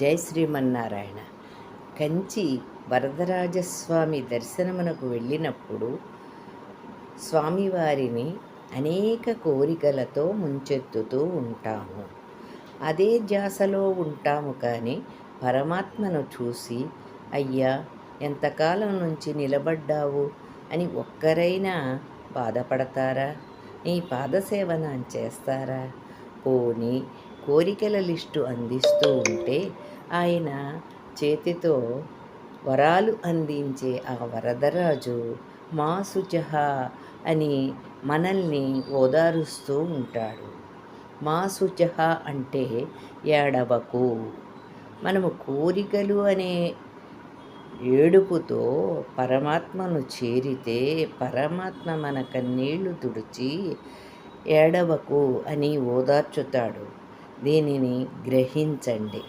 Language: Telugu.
జై శ్రీమన్నారాయణ. కంచి వరదరాజస్వామి దర్శనమునకు వెళ్ళినప్పుడు స్వామివారిని అనేక కోరికలతో ముంచెత్తుతూ ఉంటాము. అదే ధ్యాసలో ఉంటాము కానీ పరమాత్మను చూసి అయ్యా ఎంతకాలం నుంచి నిలబడ్డావు? అని ఒక్కరైనా బాధపడతారా? నీ పాదసేవనం చేస్తారా? పోని కోరికల లిస్టు అందిస్తూ ఉంటే ఆయన చేతితో వరాలు అందించే ఆ వరదరాజు మా సుజహ అని మనల్ని ఓదారుస్తూ ఉంటాడు. మా సుజహ అంటే ఏడవకు. మనము కోరికలు అనే ఏడుపుతో పరమాత్మను చేరితే పరమాత్మ మన కన్నీళ్ళు తుడిచి ఏడవకు అని ఓదార్చుతాడు. దీనిని గ్రహించండి.